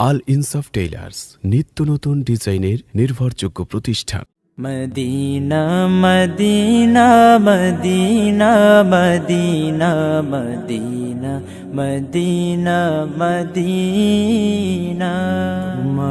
আল ইনসাফ টেইলার্স নিত্য নতুন ডিজাইনের নির্ভরযোগ্য প্রতিষ্ঠান। Medina Medina Medina Medina Medina Medina Medina.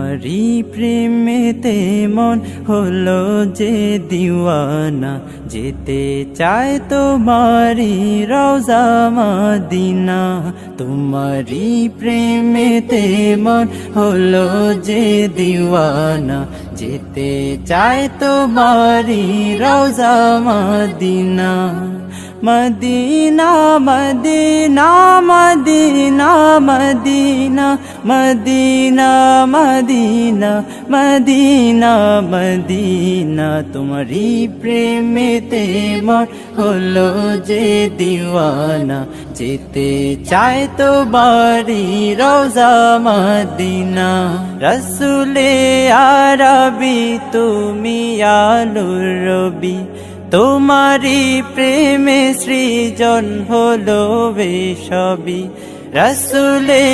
তোমারি প্রেমেতে মন হলো যে দিওয়ানা। যেতে চায় তোমারি রোজা মদিনা। তোমারি প্রেমেতে মন হলো যে দিওয়ানা। যেতে চায় তোমারি রোজা Medina. Medina Medina Medina. Medina Medina Medina Medina Medina. তোমারি প্রেমেতে মন হলো যে দিওয়ানা। যেতে চায় তো বাড়ি রোজা মদিনা। রসুলে আরবি, তুমি আলুর রবি। তোমারি প্রেমে সৃজন হলো বেসবি রসুলে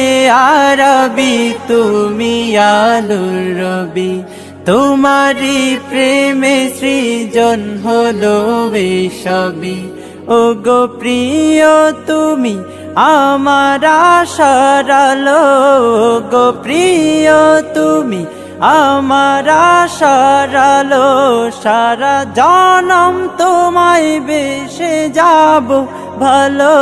আরবি, তুমি আলুর রবি। তোমারি প্রেমে সৃজন হলো বেসবি ও গো প্রিয়, তুমি আমার আশারালো গো প্রিয়, তুমি আমার আশারালো সারা জনম তোমায় বেশে যাব ভালো।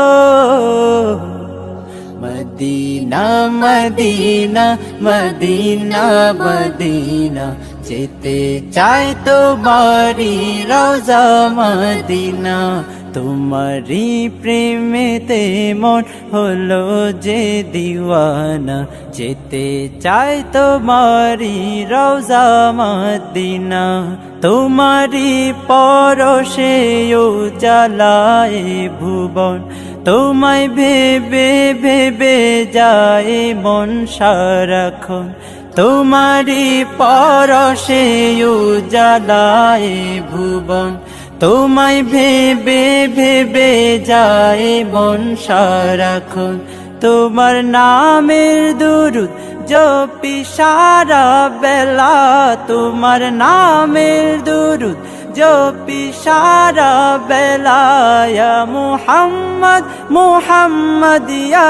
মদিনা মদিনা মদিনা মদিনা যেতে চাই তো বাড়ি রোজা মদিনা তোমারি প্রেমেতে মন হলো যে দিওয়ানা যেতে চাই তোমারি রোজা মদিনা তোমারি পরশে জ্বালায় ভুবন তোমায় ভেবে ভেবে যায় মন সারাক্ষণ। তোমারি পরশে জ্বালায় ভুবন। তোমায় ভেবে ভেবে যায় মন সারাক্ষণ। তোমার নামের দুরুদ জপি সারা বেলা। তোমার নামের দুরুদ জপি সারা বেলায় মোহাম্মদ মুহাম্মদ ইয়া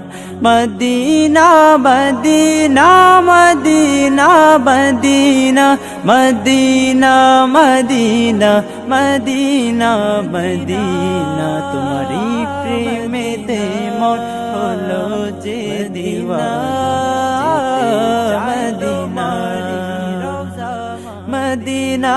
Madina Madina Madina Madina Madina Madina Madina Madina. তোমারি প্রেমেতে মন হলো যে দিওয়া মদিনা মদিনা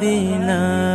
the Madina